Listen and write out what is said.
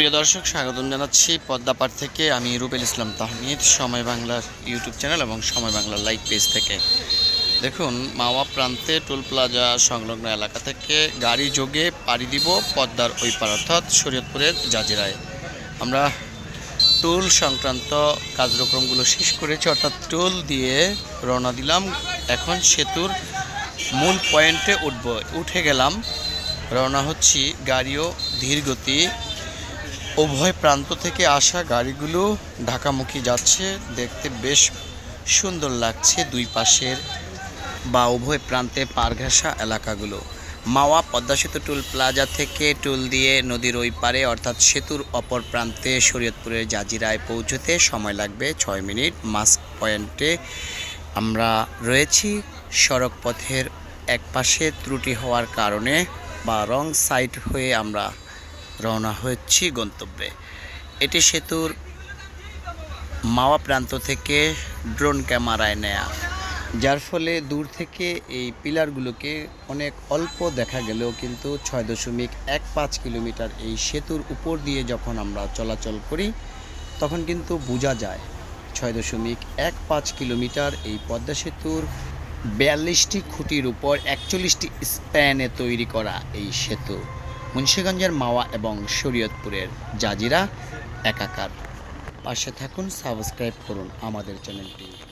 প্রিয় দর্শক, স্বাগতম জানাচ্ছি পদ্মাপাড় থেকে আমি রুবেল ইসলাম তাহমিদ, সময় বাংলার ইউটিউব চ্যানেল এবং সময় বাংলার লাইভ পেজ থেকে। দেখুন, মাওয়া প্রান্তে টোল প্লাজা সংলগ্ন এলাকা থেকে গাড়ি যোগে পাড়ি দিব পদ্মার ওই পার অর্থাৎ শরীয়তপুরের জাজিরায়। আমরা টোল সংক্রান্ত কার্যক্রমগুলো শেষ করেছি, অর্থাৎ টোল দিয়ে রওনা দিলাম। এখন সেতুর মূল পয়েন্টে উঠব, উঠে গেলাম। রওনা হচ্ছি গাড়িও ধীর গতি উভয় প্রান্ত থেকে আসা গাড়িগুলো ঢাকামুখী যাচ্ছে। দেখতে বেশ সুন্দর লাগছে দুই পাশের বা উভয় প্রান্তে পার ঘেঁষা এলাকাগুলো। মাওয়া পদ্মা সেতু টুল প্লাজা থেকে টুল দিয়ে নদীর ওই পারে অর্থাৎ সেতুর অপর প্রান্তে শরীয়তপুরের জাজিরায় পৌঁছতে সময় লাগবে ছয় মিনিট। মাস্ক পয়েন্টে আমরা রয়েছি সড়ক পথের এক পাশে ত্রুটি হওয়ার কারণে বা রং সাইড হয়ে আমরা রওনা হচ্ছি গন্তব্যে। এটি সেতুর মাওয়া প্রান্ত থেকে ড্রোন ক্যামেরায় নেয়া। যার ফলে দূর থেকে এই পিলারগুলোকে অনেক অল্প দেখা গেলেও কিন্তু ছয় দশমিক এক পাঁচ কিলোমিটার এই সেতুর উপর দিয়ে যখন আমরা চলাচল করি, তখন কিন্তু বোঝা যায় ছয় দশমিক এক পাঁচ কিলোমিটার এই পদ্মা সেতুর বিয়াল্লিশটি খুঁটির উপর একচল্লিশটি স্প্যানে তৈরি করা এই সেতু। মুন্সিগঞ্জের মাওয়া এবং শরীয়তপুরের জাজিরা একাকার। পাশে থাকুন সাবস্ক্রাইব করুন আমাদের চ্যানেলটি।